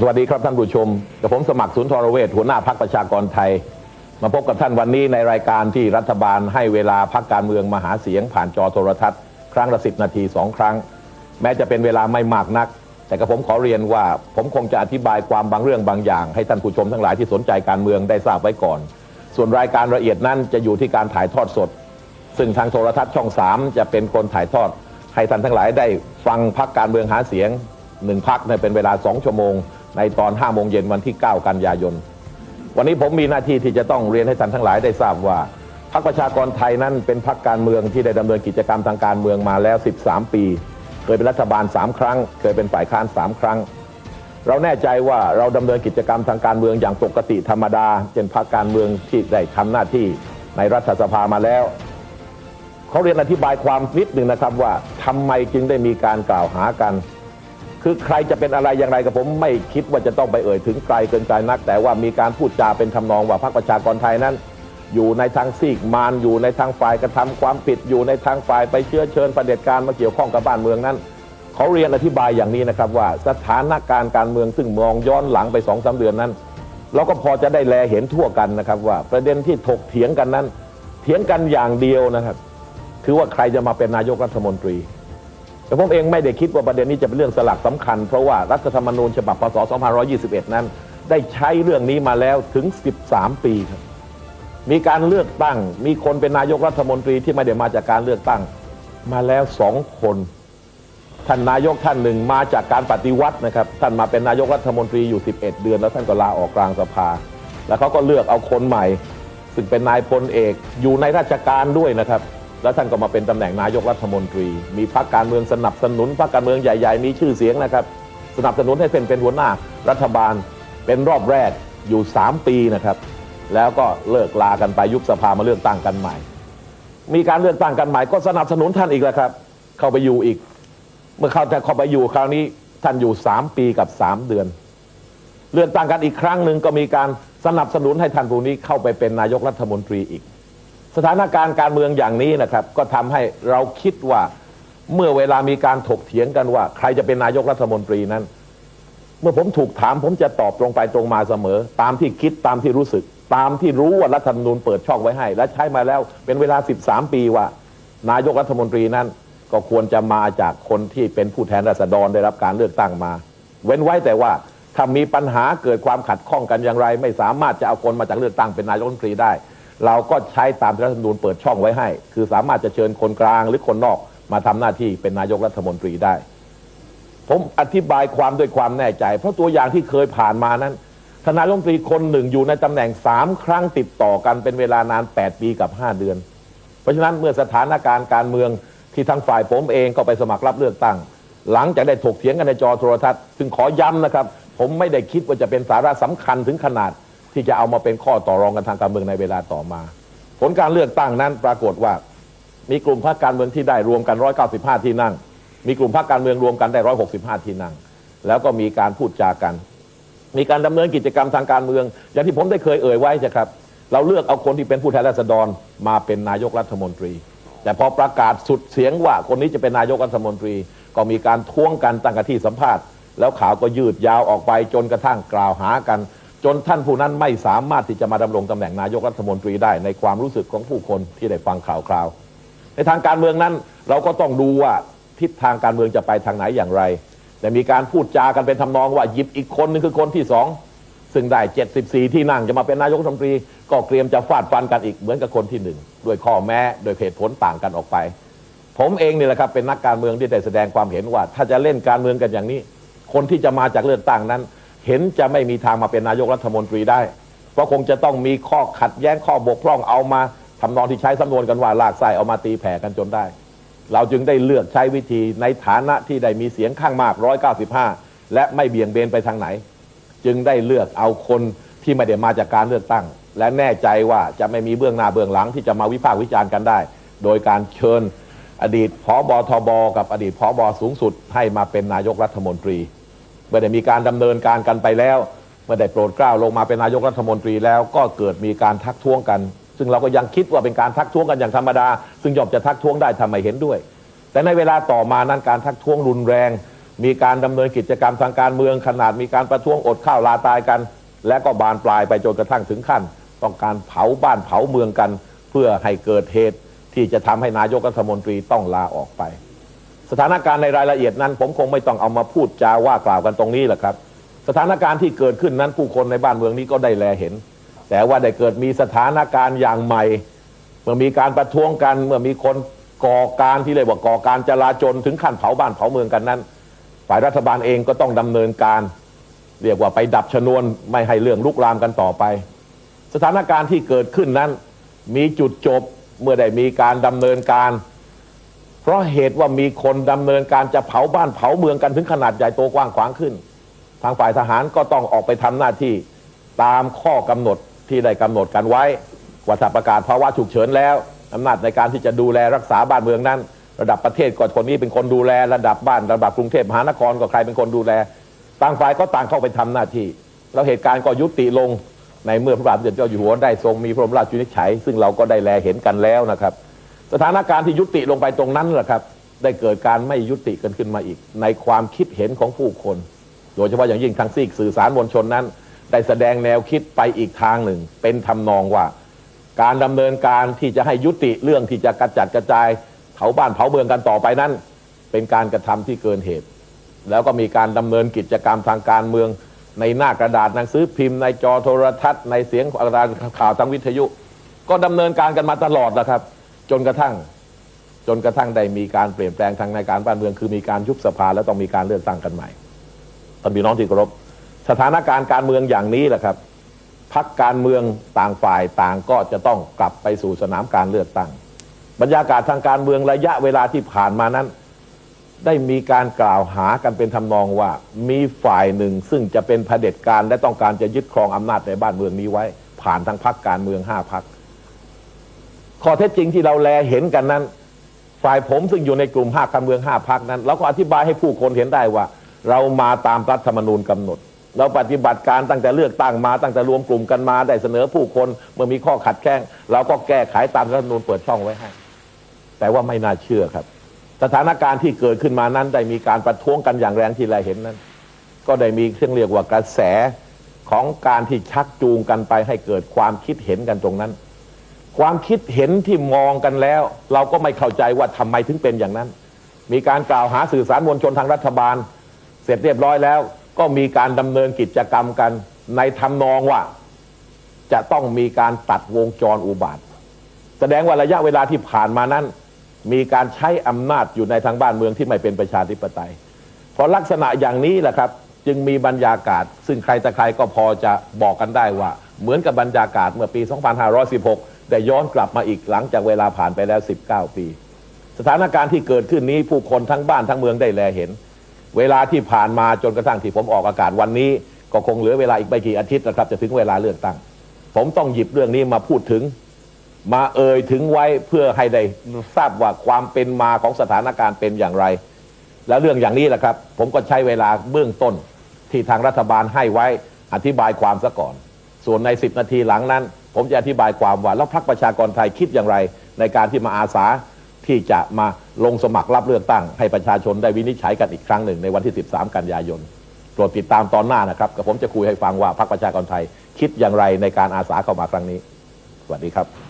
สวัสดีครับท่านผู้ชมกับผมสมัครสุนทรเวชหัวหน้าพักประชากรไทย มาพบกับท่านวันนี้ในรายการที่รัฐบาลให้เวลาพักการเมืองมาหาเสียงผ่านจอโทรทัศน์ ครั้งละสิบนาทีสองครั้ง แม้จะเป็นเวลาไม่มากนัก แต่กับผมขอเรียนว่าผมคงจะอธิบายความบางเรื่องบางอย่าง ให้ท่านผู้ชมทั้งหลายที่สนใจการเมืองได้ทราบไว้ก่อน ส่วนรายการละเอียดนั้นจะอยู่ที่การถ่ายทอดสด ซึ่งทางโทรทัศน์ช่อง3จะเป็นคนถ่ายทอด ให้ท่านทั้งหลายได้ฟังพักการเมืองหาเสียงหนึ่งพักเนี่ยเป็นเวลา2ชั่วโมง ในตอน5โมงเย็นวันที่ 9 กันยายน วันนี้ผมมีหน้าที่ที่จะต้องเรียนให้ท่านทั้งหลายได้ทราบว่าพรรคประชากรไทยนั้นเป็นพรรคการเมืองที่ได้ดำเนินกิจกรรมทางการเมืองมาแล้ว 13 ปี เคยเป็นรัฐบาล 3 ครั้ง เคยเป็นฝ่ายค้าน 3 ครั้ง เราแน่ใจว่าเราดำเนินกิจกรรมทางการเมืองอย่างปกติธรรมดาเช่นพรรคการเมืองที่ได้ทำหน้าที่ในรัฐสภามาแล้วเขาเรียนอธิบายความนิดหนึ่งนะครับว่าทำไมจึงได้มีการกล่าวหากัน คือใครจะเป็นอะไรอย่างไรกับผมไม่คิดว่าจะต้องไปเอ่ยถึงไกลเกินไกลนัก แต่ว่ามีการพูดจาเป็นทำนองว่าพรรคประชากรไทยนั้น อยู่ในทางซีกมารอยู่ในทางฝ่ายกระทำความผิดอยู่ในทางฝ่ายไปเชื้อเชิญประเด็จการมาเกี่ยวข้องกับบ้านเมืองนั้นเขาเรียนอธิบายอย่างนี้นะครับว่าสถานการณ์การเมืองซึ่งมองย้อนหลังไปสองสาเดือนนั้น เราก็พอจะได้แลเห็นทั่วกันนะครับว่าประเด็นที่ถกเถียงกันนั้น เถียงกันอย่างเดียวนะครับ คือว่าใครจะมาเป็นนายกรัฐมนตรี แต่ผมเองไม่ได้คิดว่าประเด็นนี้จะเป็นเรื่องสลักสำคัญ เพราะว่ารัฐธรรมนูญฉบับพศ 2521 นั้น ได้ใช้เรื่องนี้มาแล้วถึง 13 ปีครับมีการเลือกตั้ง มีคนเป็นนายกรัฐมนตรีที่ไม่ได้มาจากการเลือกตั้ง มาแล้วสองคน ท่านนายกท่านหนึ่งมาจากการปฏิวัตินะครับ ท่านมาเป็นนายกรัฐมนตรีอยู่ 11 เดือน แล้วท่านก็ลาออกกลางสภา แล้วเขาก็เลือกเอาคนใหม่ ซึ่งเป็นนายพลเอกอยู่ในราชการด้วยนะครับ แล้วท่านก็มาเป็นตำแหน่งนายกรัฐมนตรี มีพรรคการเมืองสนับสนุนพรรคการเมืองใหญ่ ๆ มีชื่อเสียงนะครับ สนับสนุนให้เป็นเป็นหัวหน้ารัฐบาลเป็นรอบแรกอยู่ 3 ปีนะครับ แล้วก็เลิกลากันไปยุบสภามาเลือกตั้งกันใหม่ มีการเลือกตั้งกันใหม่ก็สนับสนุนท่านอีกแล้วครับ เข้าไปอยู่อีก เมื่อเข้าแต่เข้าไปอยู่คราวนี้ท่านอยู่ 3 ปีกับ 3 เดือน เลือกตั้งกันอีกครั้งหนึ่งก็มีการสนับสนุนให้ท่านผู้นี้เข้าไปเป็นนายกรัฐมนตรีอีก สถานการณ์การเมืองอย่างนี้นะครับ ก็ทำให้เราคิดว่าเมื่อเวลามีการถกเถียงกันว่า ใครจะเป็นนายกรัฐมนตรีนั้น เมื่อผมถูกถาม ผมจะตอบตรงไปตรงมาเสมอ ตามที่คิดตามที่รู้สึก ตามที่รู้ว่ารัฐธรรมนูญเปิดช่องไว้ให้ และใช้มาแล้วเป็นเวลา 13 ปีว่า นายกรัฐมนตรีนั้น ก็ควรจะมาจากคนที่เป็นผู้แทนราษฎรได้รับการเลือกตั้งมา เว้นไว้แต่ว่าถ้ามีปัญหาเกิดความขัดข้องกันอย่างไร ไม่สามารถจะเอาคนมาจากเลือกตั้งเป็นนายกรัฐมนตรีได้ เราก็ใช้ตามรัฐธรรมนูญเปิดช่องไว้ให้ คือสามารถจะเชิญคนกลางหรือคนนอกมาทำหน้าที่เป็นนายกรัฐมนตรีได้ ผมอธิบายความด้วยความแน่ใจ เพราะตัวอย่างที่เคยผ่านมานั้นทนายรัฐมนตรีคนหนึ่งอยู่ในตำแหน่งสามครั้งติดต่อกันเป็นเวลานาน 8 ปีกับ 5 เดือน เพราะฉะนั้นเมื่อสถานการณ์การเมืองที่ทางฝ่ายผมเองก็ไปสมัครรับเลือกตั้ง หลังจากได้ถกเถียงกันในจอโทรทัศน์ ซึ่งขอย้ำนะครับ ผมไม่ได้คิดว่าจะเป็นสาระสำคัญถึงขนาด ที่จะเอามาเป็นข้อต่อรองกันทางการเมืองในเวลาต่อมา ผลการเลือกตั้งนั้นปรากฏว่า มีกลุ่มพรรคการเมืองที่ได้รวมกัน 195 ที่นั่ง มีกลุ่มพรรคการเมืองรวมกันได้ 165 ที่นั่ง แล้วก็มีการพูดจากัน มีการดำเนินกิจกรรมทางการเมือง อย่างที่ผมได้เคยเอ่ยไว้ใช่ครับ เราเลือกเอาคนที่เป็นผู้แทนราษฎรมาเป็นนายกรัฐมนตรี แต่พอประกาศสุดเสียงว่าคนนี้จะเป็นนายกรัฐมนตรี ก็มีการท้วงกันตั้งแต่ที่สัมภาษณ์ แล้วข่าวก็ยืดยาวออกไปจนกระทั่งกล่าวหากัน จนท่านผู้นั้นไม่สามารถที่จะมาดำรงตำแหน่งนายกรัฐมนตรีได้ในความรู้สึกของผู้คนที่ได้ฟังข่าวคราว ในทางการเมืองนั้นเราก็ต้องดูว่าทิศทางการเมืองจะไปทางไหนอย่างไร แต่มีการพูดจากันเป็นทำนองว่าหยิบอีกคนนึงคือคนที่สองซึ่งได้ 74 ที่นั่งจะมาเป็นนายกรัฐมนตรี ก็เตรียมจะฟาดฟันกันอีกเหมือนกับคนที่หนึ่งด้วยข้อแม้โดยเหตุผลต่างกันออกไป ผมเองนี่แหละครับเป็นนักการเมืองที่ได้แสดงความเห็นว่า ถ้าจะเล่นการเมืองกันอย่างนี้ คนที่จะมาจากเลือกตั้งนั้น เห็นจะไม่มีทางมาเป็นนายกรัฐมนตรีได้ เพราะคงจะต้องมีข้อขัดแย้งข้อบกพร่องเอามาทำนองที่ใช้สำนวนกันว่าลากไส้เอามาตีแผ่กันจนได้ เราจึงได้เลือกใช้วิธีในฐานะที่ได้มีเสียงข้างมาก 195 และไม่เบี่ยงเบนไปทางไหน จึงได้เลือกเอาคนที่ไม่ได้มาจากการเลือกตั้ง และแน่ใจว่าจะไม่มีเบื้องหน้าเบื้องหลังที่จะมาวิพากษ์วิจารณ์กันได้ โดยการเชิญอดีตผอบอทบกับอดีตผอบอสูงสุดให้มาเป็นนายกรัฐมนตรี เมื่อได้มีการดำเนินการกันไปแล้วเมื่อได้โปรดเกล้าลงมาเป็นนายกรัฐมนตรีแล้วก็เกิดมีการทักท้วงกัน ซึ่งเราก็ยังคิดว่าเป็นการทักท้วงกันอย่างธรรมดา ซึ่งยอมจะทักท้วงได้ทำไมเห็นด้วย แต่ในเวลาต่อมานั้นการทักท้วงรุนแรง มีการดำเนินกิจกรรมทางการเมืองขนาดมีการประท้วงอดข้าวลาตายกัน และก็บานปลายไปจนกระทั่งถึงขั้น ต้องการเผาบ้านเผาเมืองกัน เพื่อให้เกิดเหตุที่จะทำให้นายกรัฐมนตรีต้องลาออกไป สถานการณ์ในรายละเอียดนั้น ผมคงไม่ต้องเอามาพูดจาว่ากล่าวกันตรงนี้แหละครับ สถานการณ์ที่เกิดขึ้นนั้นผู้คนในบ้านเมืองนี้ก็ได้แลเห็น แต่ว่าได้เกิดมีสถานการณ์อย่างใหม่ เมื่อมีการประท้วงกันเมื่อมีคนก่อการที่เรียกว่าก่อการจลาจลถึงขั้นเผาบ้านเผาเมืองกันนั้น ฝ่ายรัฐบาลเองก็ต้องดำเนินการ เรียกว่าไปดับชนวนไม่ให้เรื่องลุกลามกันต่อไป สถานการณ์ที่เกิดขึ้นนั้น มีจุดจบเมื่อได้มีการดำเนินการ เพราะเหตุว่ามีคนดำเนินการจะเผาบ้านเผาเมืองกันถึงขนาดใหญ่โตกว้างขวางขึ้น ทางฝ่ายทหารก็ต้องออกไปทำหน้าที่ตามข้อกำหนดที่ได้กำหนดกันไว้ว่าถ้าประกาศภาวะฉุกเฉินแล้วอำนาจในการที่จะดูแลรักษาบ้านเมืองนั้น ระดับประเทศก็คนนี้เป็นคนดูแลระดับบ้านระดับกรุงเทพมหานครก็ใครเป็นคนดูแลต่างฝ่ายก็ต่างเข้าไปทำหน้าที่ แล้วเหตุการณ์ก็ยุติลงในเมื่อพระบาทสมเด็จเจ้าอยู่หัวได้ทรงมีพระบรมราชวินิจฉัย ซึ่งเราก็ได้แลเห็นกันแล้วนะครับ สถานการณ์ที่ยุติลงไปตรงนั้นแหละครับ ได้เกิดการไม่ยุติกันขึ้นมาอีก ในความคิดเห็นของผู้คน โดยเฉพาะอย่างยิ่งทางซีกสื่อสารมวลชนนั้น ได้แสดงแนวคิดไปอีกทางหนึ่ง เป็นทำนองว่า การดำเนินการที่จะให้ยุติเรื่องที่จะกระจัดกระจายเผาบ้านเผาเมืองกันต่อไปนั้น เป็นการกระทำที่เกินเหตุ แล้วก็มีการดำเนินกิจกรรมทางการเมือง ในหน้ากระดาษหนังสือพิมพ์ในจอโทรทัศน์ ในเสียงข่าวทางวิทยุ ก็ดำเนินการกันมาตลอดนะครับ จนกระทั่ง จนกระทั่งได้มีการเปลี่ยนแปลงทางในการบ้านเมือง คือมีการยุบสภาแล้วต้องมีการเลือกตั้งกันใหม่ท่านพี่น้องที่เคารพสถานการณ์การเมืองอย่างนี้แหละครับพักการเมืองต่างฝ่ายต่างก็จะต้องกลับไปสู่สนามการเลือกตั้ง บรรยากาศทางการเมืองระยะเวลาที่ผ่านมานั้น ได้มีการกล่าวหากันเป็นทำนองว่า มีฝ่ายหนึ่งซึ่งจะเป็นเผด็จการและต้องการจะยึดครองอำนาจในบ้านเมืองนี้ไว้ ผ่านทางพักการเมืองห้าพัก ข้อเท็จจริงที่เราแลเห็นกันนั้น ฝ่ายผมซึ่งอยู่ในกลุ่มห้าการเมืองห้าพักนั้นเราก็อธิบายให้ผู้คนเห็นได้ว่า เรามาตามรัฐธรรมนูญกำหนด เราปฏิบัติการตั้งแต่เลือกตั้งมาตั้งแต่รวมกลุ่มกันมาได้เสนอผู้คนเมื่อมีข้อขัดแย้งเราก็แก้ไขตามรัฐธรรมนูญเปิดช่องไว้ให้แต่ว่าไม่น่าเชื่อครับ สถานการณ์ที่เกิดขึ้นมานั้นได้มีการประท้วงกันอย่างแรงที่เราเห็นนั้น ก็ได้มีเครื่องเรียกว่ากระแสของการที่ชักจูงกันไปให้เกิดความคิดเห็นกันตรงนั้น ความคิดเห็นที่มองกันแล้ว เราก็ไม่เข้าใจว่าทำไมถึงเป็นอย่างนั้น มีการกล่าวหาสื่อสารมวลชนทางรัฐบาล เสร็จเรียบร้อยแล้ว ก็มีการดำเนินกิจกรรมกัน ในทำนองว่า จะต้องมีการตัดวงจรอุบาท แสดงว่าระยะเวลาที่ผ่านมานั้น มีการใช้อำนาจอยู่ในทางบ้านเมืองที่ไม่เป็นประชาธิปไตยเพราะลักษณะอย่างนี้แหละครับ จึงมีบรรยากาศ ซึ่งใครแต่ใครก็พอจะบอกกันได้ว่า เหมือนกับบรรยากาศเมื่อปี 2516 ได้ย้อนกลับมาอีกหลังจากเวลาผ่านไปแล้ว 19 ปี สถานการณ์ที่เกิดขึ้นนี้ผู้คนทั้งบ้านทั้งเมืองได้แลเห็น เวลาที่ผ่านมาจนกระทั่งที่ผมออกอากาศวันนี้ ก็คงเหลือเวลาอีกไม่กี่อาทิตย์นะครับจะถึงเวลาเลือกตั้ง ผมต้องหยิบเรื่องนี้มาพูดถึง มาเอ่ยถึงไว้เพื่อให้ได้ทราบว่าความเป็นมาของสถานการณ์เป็นอย่างไร แล้วเรื่องอย่างนี้แหละครับ ผมก็ใช้เวลาเบื้องต้นที่ทางรัฐบาลให้ไว้อธิบายความซะก่อน ส่วนใน 10 นาทีหลังนั้น ผมจะอธิบายความว่า แล้วพรรคประชากรไทยคิดอย่างไร ในการที่มาอาสาที่จะมาลงสมัครรับเลือกตั้ง ให้ประชาชนได้วินิจฉัยกันอีกครั้งหนึ่งในวันที่ 13 กันยายนโปรดติดตามตอนหน้านะครับกับผมจะคุยให้ฟังว่าพรรคประชากรไทยคิดอย่างไรในการอาสาเข้ามาครั้งนี้ สวัสดีครับ